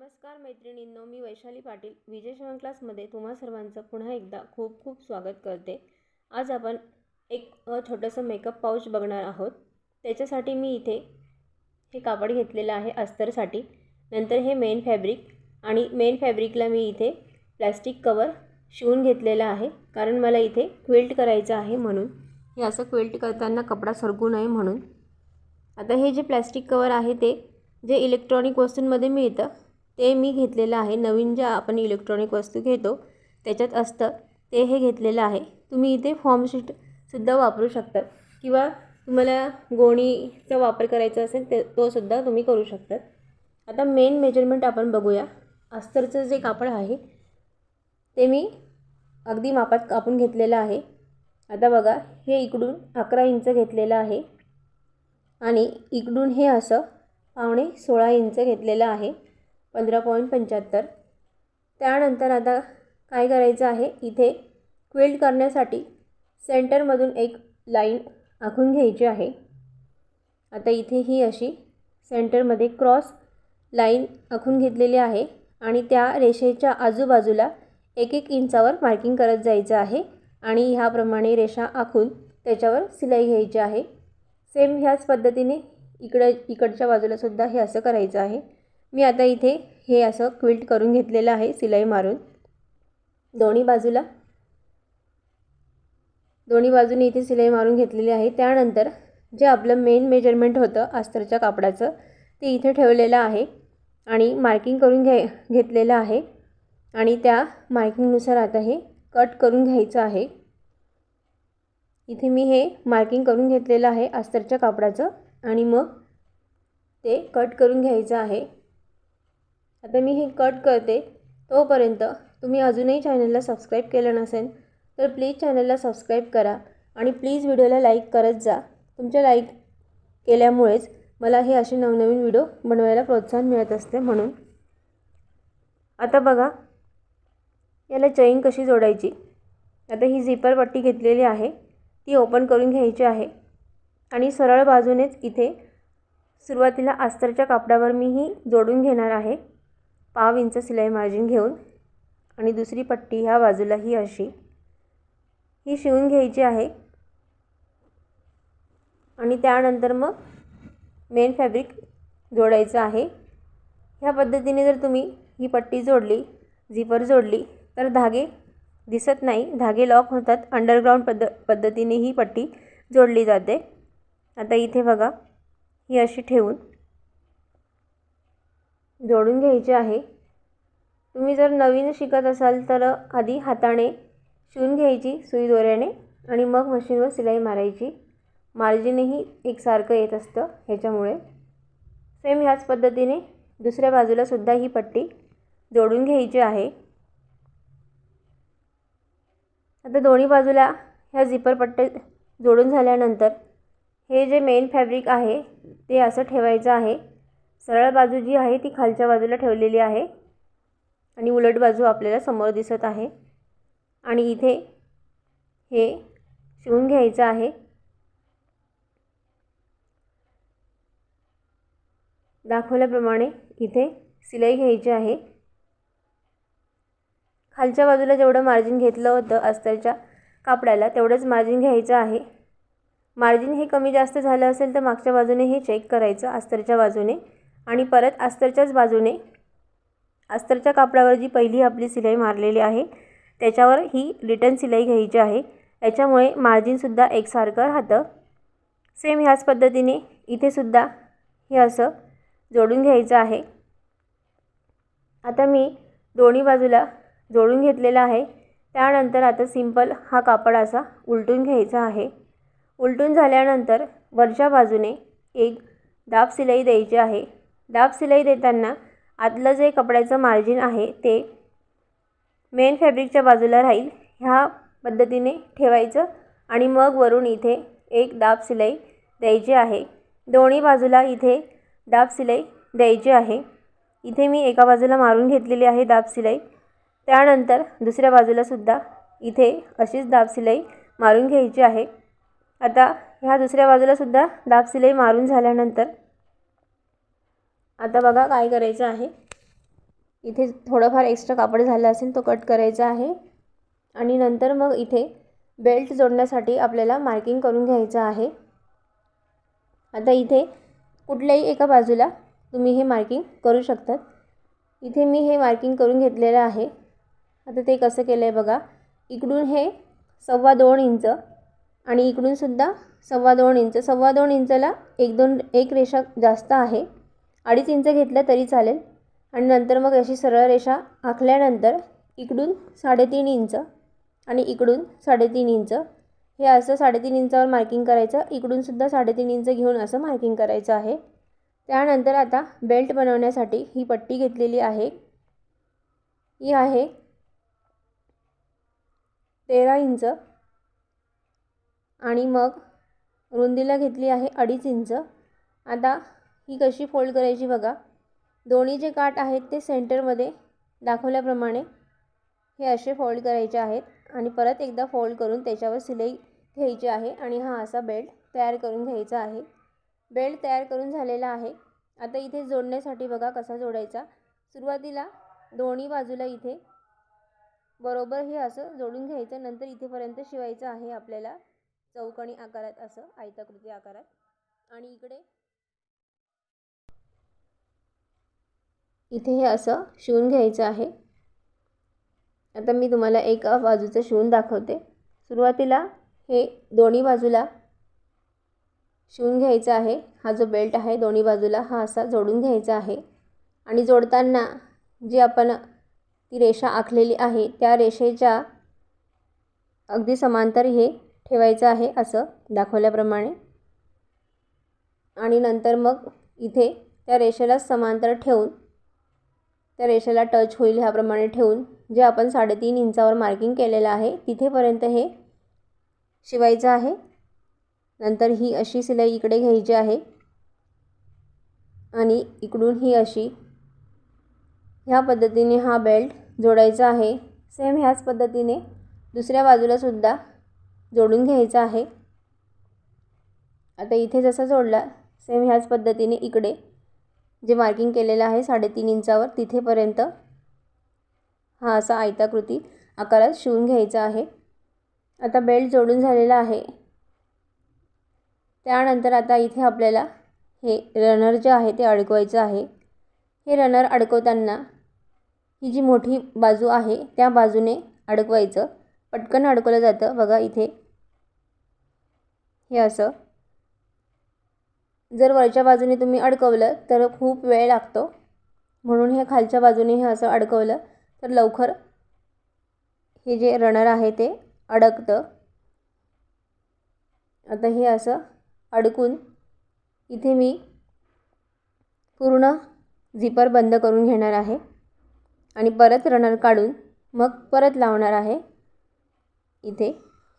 नमस्कार मैत्रिणींनो मी वैशाली पाटील. विजय शिवण क्लासमध्ये तुम्हा सर्वांचं पुन्हा एकदा खूप खूप स्वागत करते. आज आपण एक छोटंसं मेकअप पाऊच बघणार आहोत. त्याच्यासाठी मी इथे हे कापड घेतलेलं आहे अस्तरसाठी. नंतर हे मेन फॅब्रिक आणि मेन फॅब्रिकला मी इथे प्लॅस्टिक कवर शिवून घेतलेलं आहे. कारण मला इथे क्विल्ट करायचं आहे म्हणून. हे असं क्विल्ट करताना कपडा सरकू नये म्हणून. आता हे जे प्लॅस्टिक कवर आहे ते जे इलेक्ट्रॉनिक वस्तूंमध्ये मिळतं ते मी घेतलेलं आहे. नवीन ज्या आपण इलेक्ट्रॉनिक वस्तू घेतो त्याच्यात असतं ते हे घेतलेलं आहे. तुम्ही इथे फॉर्मशीटसुद्धा वापरू शकतात किंवा तुम्हाला गोणीचा वापर करायचा असेल ते तोसुद्धा तुम्ही करू शकतात आता मेन मेजरमेंट आपण बघूया. अस्तरचं जे कापड आहे ते मी अगदी मापात कापून घेतलेलं आहे. आता बघा हे इकडून अकरा इंच घेतलेलं आहे. आणि इकडून हे असं पावणे सोळा इंच घेतलेलं आहे. पंधरा पॉईंट पंच्याहत्तर. त्यानंतर आता काय करायचं आहे? इथे क्विल्ट करण्यासाठी सेंटरमधून एक लाईन आखून घ्यायची आहे. आता इथे ही अशी सेंटरमध्ये क्रॉस लाईन आखून घेतलेली आहे आणि त्या रेषेच्या आजूबाजूला एक एक इंचावर मार्किंग करत जायचं आहे आणि ह्याप्रमाणे रेषा आखून त्याच्यावर सिलाई घ्यायची आहे. सेम ह्याच पद्धतीने इकडं इकडच्या बाजूलासुद्धा हे असं करायचं आहे. मी आता इथे हे असं क्विल्ट करून घेतलेलं आहे सिलाई मारून. दोन्ही बाजूला. दोन्ही बाजूने इथे सिलाई मारून घेतलेली आहे. त्यानंतर जे आपलं मेन मेजरमेंट होतं अस्तरच्या कापडाचं ते इथे ठेवलेलं आहे आणि मार्किंग करून घ्याय घेतलेलं आहे. आणि त्या मार्किंगनुसार आता हे कट करून घ्यायचं आहे. इथे मी हे मार्किंग करून घेतलेलं आहे अस्तरच्या कापडाचं आणि मग ते कट करून घ्यायचं आहे. आता मी हे कट करते. तोपर्यंत तुम्ही अजूनही चॅनलला सबस्क्राईब केलं नसेल तर प्लीज चॅनलला सबस्क्राईब करा आणि प्लीज व्हिडिओला लाईक करत जा. तुमच्या लाईक केल्यामुळेच मला हे असे नवनवीन व्हिडिओ बनवायला प्रोत्साहन मिळत असते म्हणून. आता बघा याला चैन कशी जोडायची? आता ही झिपर पट्टी घेतलेली आहे ती ओपन करून घ्यायची आहे आणि सरळ बाजूनेच इथे सुरुवातीला अस्तरच्या कापडावर मी ही जोडून घेणार आहे. पाव इंच सिलाई मार्जिन घेऊन आणि दुसरी पट्टी ह्या बाजूला ही अशी. ही शिवून घ्यायची आहे. आणि त्यानंतर मग मेन फॅब्रिक जोडायचं आहे. ह्या पद्धतीने जर तुम्ही ही पट्टी जोडली झिपर जोडली तर धागे दिसत नाही. धागे लॉक होतात. अंडरग्राऊंड पद्ध पद्धतीने ही पट्टी जोडली जाते. आता इथे बघा ही अशी ठेवून जोडून घ्यायचे आहे. तुम्ही जर नवीन शिकत असाल तर आधी हाताने शिवून घ्यायची सुई दोऱ्याने आणि मग मशीनवर सिलाई मारायची. मार्जिनही एकसारखं येत असतं ह्याच्यामुळे. सेम ह्याच पद्धतीने दुसऱ्या बाजूलासुद्धा ही पट्टी जोडून घ्यायची आहे. आता दोन्ही बाजूला ह्या झिपर पट्टे जोडून झाल्यानंतर हे जे मेन फॅब्रिक आहे ते असं ठेवायचं आहे. सरळ बाजू जी आहे ती खालच्या बाजूला ठेवलेली आहे आणि उलट बाजू आपल्याला समोर दिसत आहे. आणि इथे हे शिवून घ्यायचं आहे. दाखवल्याप्रमाणे इथे सिलाई घ्यायची आहे. खालच्या बाजूला जेवढं मार्जिन घेतलं होतं अस्तरच्या कापडाला तेवढंच मार्जिन घ्यायचं आहे. मार्जिन हे कमी जास्त झालं असेल तर मागच्या बाजूने हे चेक करायचं अस्तरच्या बाजूने. आणि परत अस्तरच्याच बाजूने अस्तरच्या कापडावर जी पहिली आपली सिलाई मारलेली आहे त्याच्यावर ही रिटर्न सिलाई घ्यायची आहे. याच्यामुळे मार्जिनसुद्धा एकसारखं राहतं. सेम ह्याच पद्धतीने इथेसुद्धा हे असं जोडून घ्यायचं आहे. आता मी दोन्ही बाजूला जोडून घेतलेला आहे. त्यानंतर आता सिंपल हा कापड असा उलटून घ्यायचा आहे. उलटून झाल्यानंतर वरच्या बाजूने एक दाब सिलाई द्यायची आहे. दाब सिलाई देताना आतलं जे कपड्याचं मार्जिन आहे ते मेन फॅब्रिकच्या बाजूला राहील. ह्या पद्धतीने ठेवायचं आणि मग वरून इथे एक दाब सिलाई द्यायची आहे. दोन्ही बाजूला इथे दाब सिलाई द्यायची आहे. इथे मी एका बाजूला मारून घेतलेली आहे दाब सिलाई. त्यानंतर दुसऱ्या बाजूलासुद्धा इथे अशीच दाब सिलाई मारून घ्यायची आहे. आता ह्या दुसऱ्या बाजूलासुद्धा दाब सिलाई मारून झाल्यानंतर आता बघा काय करायचं आहे. इथे थोडंफार एक्स्ट्रा कापड झालं असेल तो कट करायचा आहे. आणि नंतर मग इथे बेल्ट जोडण्यासाठी आपल्याला मार्किंग करून घ्यायचं आहे. आता इथे कुठल्याही एका बाजूला तुम्ही हे मार्किंग करू शकतात. इथे मी हे मार्किंग करून घेतलेलं आहे. आता ते कसं केलं आहे बघा. इकडून हे सव्वा दोन इंच आणि इकडूनसुद्धा सव्वा दोन इंच. सव्वा दोन इंचला एक दोन एक रेषा जास्त आहे. अडीच इंच घेतलं तरी चालेल. आणि नंतर मग अशी सरळ रेषा आखल्यानंतर इकडून साडेतीन इंच आणि इकडून साडेतीन इंच. हे असं साडेतीन इंचावर मार्किंग करायचं. इकडूनसुद्धा साडेतीन इंच घेऊन असं मार्किंग करायचं आहे. त्यानंतर आता बेल्ट बनवण्यासाठी ही पट्टी घेतलेली आहे. ही आहे तेरा इंच. आणि मग रुंदीला घेतली आहे अडीच इंच. आता ही कशी फोल्ड करायची बघा. दोन्ही जे काठ आहेत ते सेंटरमध्ये दाखवल्याप्रमाणे हे असे फोल्ड करायचे आहेत आणि परत एकदा फोल्ड करून त्याच्यावर सिलाई घ्यायची आहे आणि हा असा बेल्ट तयार करून घ्यायचा आहे. बेल्ट तयार करून झालेला आहे. आता इथे जोडण्यासाठी बघा कसा जोडायचा. सुरुवातीला दोन्ही बाजूला इथे बरोबर हे असं जोडून घ्यायचं. नंतर इथेपर्यंत शिवायचं आहे आपल्याला चौकणी आकारात असं आयताकृती आकारात. आणि इकडे इथे हे असं शिवून घ्यायचं आहे. आता मी तुम्हाला एका बाजूचं शिवून दाखवते. सुरुवातीला हे दोन्ही बाजूला शिवून घ्यायचं आहे. हा जो बेल्ट आहे दोन्ही बाजूला हा असा जोडून घ्यायचा आहे. आणि जोडताना जी आपण ती रेषा आखलेली आहे त्या रेषेच्या अगदी समांतर हे ठेवायचं आहे असं दाखवल्याप्रमाणे. आणि नंतर मग इथे त्या रेषेला समांतर ठेवून त्या रेषेला टच होईल ह्याप्रमाणे ठेवून. जे आपण साडेतीन इंचावर मार्किंग केलेलं आहे तिथेपर्यंत हे शिवायचं आहे. नंतर ही अशी सिलाई इकडे घ्यायची आहे. आणि इकडून ही अशी. ह्या पद्धतीने हा बेल्ट जोडायचा आहे. सेम ह्याच पद्धतीने दुसऱ्या बाजूलासुद्धा जोडून घ्यायचा आहे. आता इथे जसा जोडला सेम ह्याच पद्धतीने इकडे जे मार्किंग केलेलं आहे साडेतीन इंचावर तिथेपर्यंत. हा असा आयताकृती आकारात शिवून घ्यायचा आहे. आता बेल्ट जोडून झालेला आहे. त्यानंतर आता इथे आपल्याला हे रनर जे आहे ते अडकवायचं आहे. हे रनर अडकवताना ही जी मोठी बाजू आहे त्या बाजूने अडकवायचं. पटकन अडकवलं जातं. बघा इथे हे असं जर वरच्या बाजूने तुम्ही अडकवलं तर खूप वेळ लागतो. म्हणून हे खालच्या बाजूने हे असं अडकवलं तर लवकर हे जे रनर आहे ते अडकतं. आता हे असं अडकून इथे मी पूर्ण झिपर बंद करून घेणार आहे. आणि परत रनर काढून मग परत लावणार आहे. इथे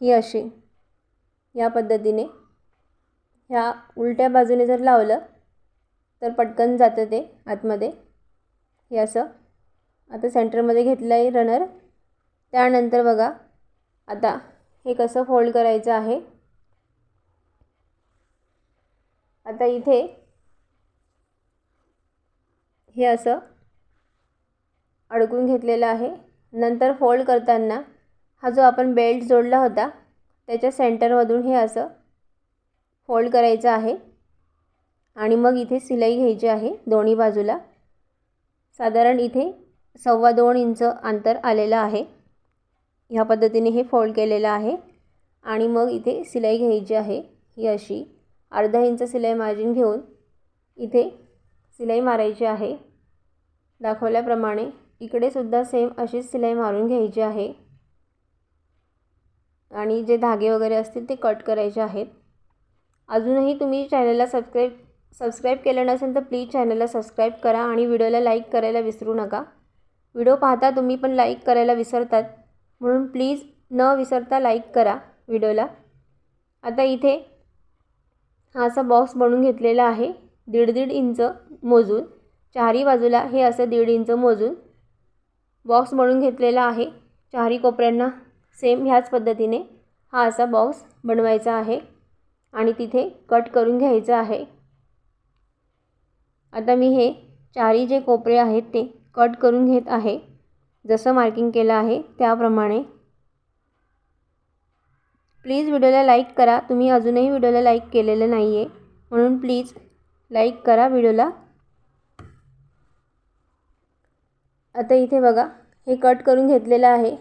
ही अशी या पद्धतीने ह्या उलट्या बाजूने जर लावलं तर पटकन जातं ते आतमध्ये. हे असं. आता सेंटरमध्ये घेतलं आहे रनर त्यानंतर बघा आता हे कसं फोल्ड करायचं आहे. आता इथे हे असं अडकून घेतलेलं आहे. नंतर फोल्ड करताना हा जो आपण बेल्ट जोडला होता त्याच्या सेंटरमधून हे असं फोल्ड करायचं आहे. आणि मग इथे सिलाई घ्यायची आहे दोन्ही बाजूला. साधारण इथे सव्वा दोन इंच अंतर आलेलं आहे. ह्या पद्धतीने हे फोल्ड केलेलं आहे. आणि मग इथे सिलाई घ्यायची आहे ही अशी. अर्धा इंच सिलाई मार्जिन घेऊन इथे सिलाई मारायची आहे. दाखवल्याप्रमाणे इकडेसुद्धा सेम अशीच सिलाई मारून घ्यायची आहे. आणि जे धागे वगैरे असतील ते कट करायचे आहेत. अजूनही तुम्ही चॅनलला सबस्क्राईब सबस्क्राईब केलं नसेल तर प्लीज चॅनलला सबस्क्राईब करा आणि व्हिडिओला लाईक करायला विसरू नका. व्हिडिओ पाहता तुम्ही पण लाईक करायला विसरतात. म्हणून प्लीज न विसरता लाईक करा व्हिडिओला. आता इथे हा असा बॉक्स बनवून घेतलेला आहे. दीड दीड इंच मोजून चारही बाजूला हे असं दीड इंच मोजून बॉक्स बनवून घेतलेला आहे. चारही कोपऱ्यांना सेम ह्याच पद्धतीने हा असा बॉक्स बनवायचा आहे. आणि तिथे कट करून घ्यायचं आहे. आता मी हे चारही जे कोपरे आहेत ते कट करून घेत आहे. जसं मार्किंग केलं आहे त्याप्रमाणे. प्लीज व्हिडिओला लाईक करा. तुम्ही अजूनही व्हिडिओला लाईक केलेलं नाही आहे म्हणून प्लीज लाईक करा व्हिडिओला. आता इथे बघा हे कट करून घेतलेलं आहे.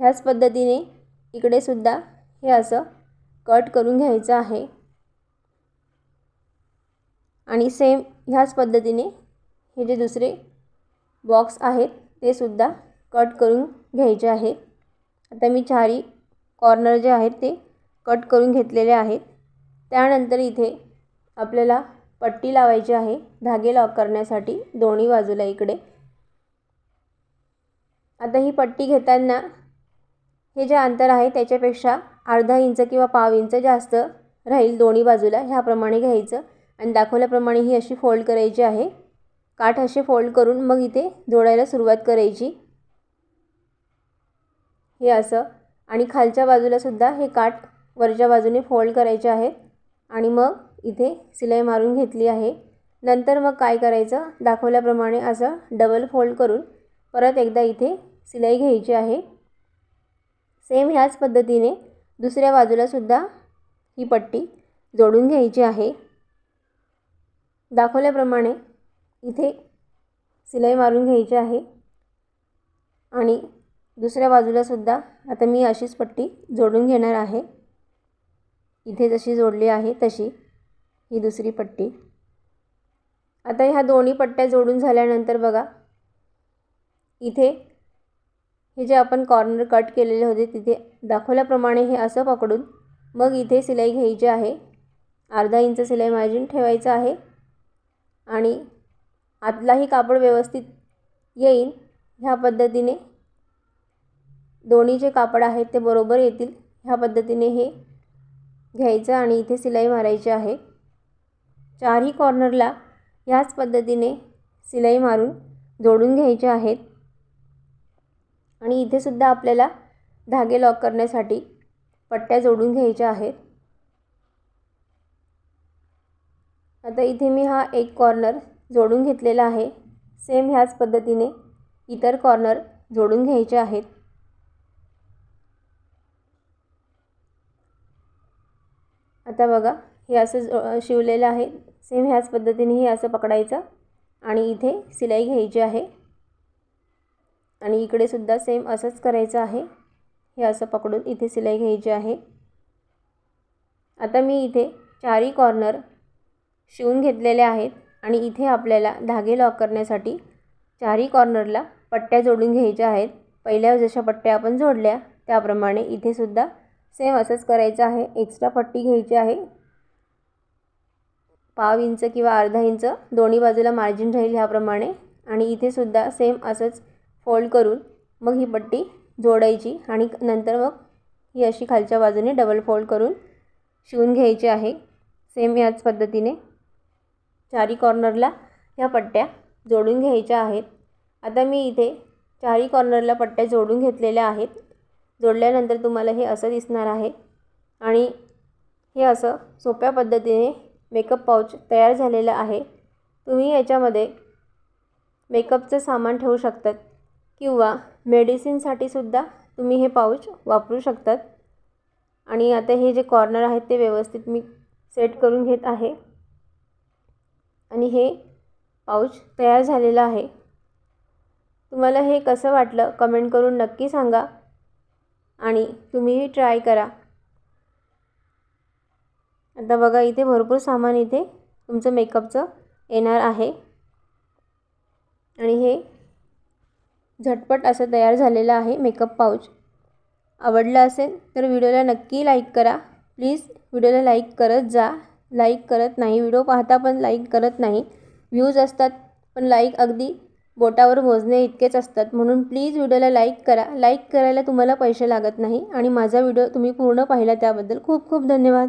ह्याच पद्धतीने इकडे सुद्धा हे असं कट करून घ्यायचं आहे. आणि सेम ह्याच पद्धतीने हे जे दुसरे बॉक्स आहेत ते सुद्धा कट करून घ्यायचे आहेत. आता मी चारी कॉर्नर जे आहेत ते कट करून घेतलेले आहेत. त्यानंतर इथे आपल्याला पट्टी लावायची आहे धागे लॉक करण्यासाठी दोन्ही बाजूला इकडे. आता ही पट्टी घेताना हे जे अंतर आहे त्याच्यापेक्षा अर्धा इंच किंवा पाव इंच जास्त राहील दोन्ही बाजूला ह्याप्रमाणे घ्यायचं. आणि दाखवल्याप्रमाणे ही अशी फोल्ड करायची आहे. काठ असे फोल्ड करून मग इथे जोडायला सुरुवात करायची. हे असं. आणि खालच्या बाजूलासुद्धा हे काठ वरच्या बाजूने फोल्ड करायचे आहेत आणि मग इथे सिलाई मारून घेतली आहे. नंतर मग काय करायचं? दाखवल्याप्रमाणे असं डबल फोल्ड करून परत एकदा इथे सिलाई घ्यायची आहे. सेम ह्याच पद्धतीने दुसऱ्या बाजूलासुद्धा ही पट्टी जोडून घ्यायची आहे. दाखवल्याप्रमाणे इथे सिलाई मारून घ्यायची आहे. आणि दुसऱ्या बाजूलासुद्धा आता मी अशीच पट्टी जोडून घेणार आहे. इथे जशी जोडली आहे तशी ही दुसरी पट्टी. आता ह्या दोन्ही पट्ट्या जोडून झाल्यानंतर बघा इथे हे जे आपण कॉर्नर कट केलेले होते तिथे दाखवल्याप्रमाणे हे असं पकडून मग इथे सिलाई घ्यायची आहे. अर्धा इंच सिलाई मार्जिन ठेवायचं आहे. आणि आतलाही कापड व्यवस्थित येईल ह्या पद्धतीने दोन्ही जे कापड आहेत ते बरोबर येतील. ह्या पद्धतीने हे घ्यायचं आणि इथे सिलाई मारायची आहे. चारही कॉर्नरला ह्याच पद्धतीने सिलाई मारून जोडून घ्यायचे आहेत. आणि इथेसुद्धा आपल्याला धागे लॉक करण्यासाठी पट्ट्या जोडून घ्यायच्या आहेत. आता इथे मी हा एक कॉर्नर जोडून घेतलेला आहे. सेम ह्याच पद्धतीने इतर कॉर्नर जोडून घ्यायचे आहेत. आता बघा हे असं शिवलेलं आहे. सेम ह्याच पद्धतीने हे असं पकडायचं आणि इथे सिलाई घ्यायची आहे. आणि इकडे सुद्धा सेम असंच करायचं आहे. हे असं पकडून इथे सिलाई घ्यायची आहे. आता मी इथे चारही कॉर्नर शिवून घेतलेले आहेत आणि इथे आपल्याला धागे लॉक करण्यासाठी चारही कॉर्नरला पट्ट्या जोडून घ्यायच्या आहेत. पहिल्या जशा पट्ट्या आपण जोडल्या त्याप्रमाणे इथेसुद्धा सेम असंच करायचं आहे. एक्स्ट्रा पट्टी घ्यायची आहे. पाव इंच किंवा अर्धा इंच दोन्ही बाजूला मार्जिन राहील ह्याप्रमाणे आणि इथेसुद्धा सेम असंच फोल्ड करून मग ही पट्टी जोडायची आणि नंतर मग ही अशी खालच्या बाजूने डबल फोल्ड करून शिवून घ्यायची आहे. सेम याच पद्धतीने चारी कॉर्नरला ह्या पट्ट्या जोडून घ्यायच्या आहेत. आता मी इथे चारी कॉर्नरला पट्ट्या जोडून घेतलेल्या आहेत. जोडल्यानंतर तुम्हाला हे असं दिसणार आहे. आणि हे असं सोप्या पद्धतीने मेकअप पाऊच तयार झालेलं आहे. तुम्ही याच्यामध्ये मेकअपचं सामान ठेवू शकतात. किंवा मेडिसिनसाठी सुद्धा तुम्ही हे पाऊच वापरू शकतात. आणि आता हे जे कॉर्नर आहेत ते व्यवस्थित मी सेट करून घेत आहे. आणि हे पाऊच तयार झालेलं आहे. तुम्हाला हे कसं वाटलं कमेंट करून नक्की सांगा. आणि तुम्हीही ट्राय करा. आता बघा इथे भरपूर सामान इथे तुमचं मेकअपचं येणार आहे. आणि हे झटपट असं तयार झालेलं आहे मेकअप पाऊच आवडलं असेल तर व्हिडिओला नक्की लाईक करा. प्लीज व्हिडिओला लाईक करत जा. लाईक करत नाही व्हिडिओ पाहता पण लाईक करत नाही. व्ह्यूज असतात पण लाईक अगदी बोटावर मोजणे इतकेच असतात. म्हणून प्लीज व्हिडिओला लाईक करा. लाईक करायला तुम्हाला पैसे लागत नाही आणि माझा व्हिडिओ तुम्ही पूर्ण पाहिला त्याबद्दल खूप खूप धन्यवाद.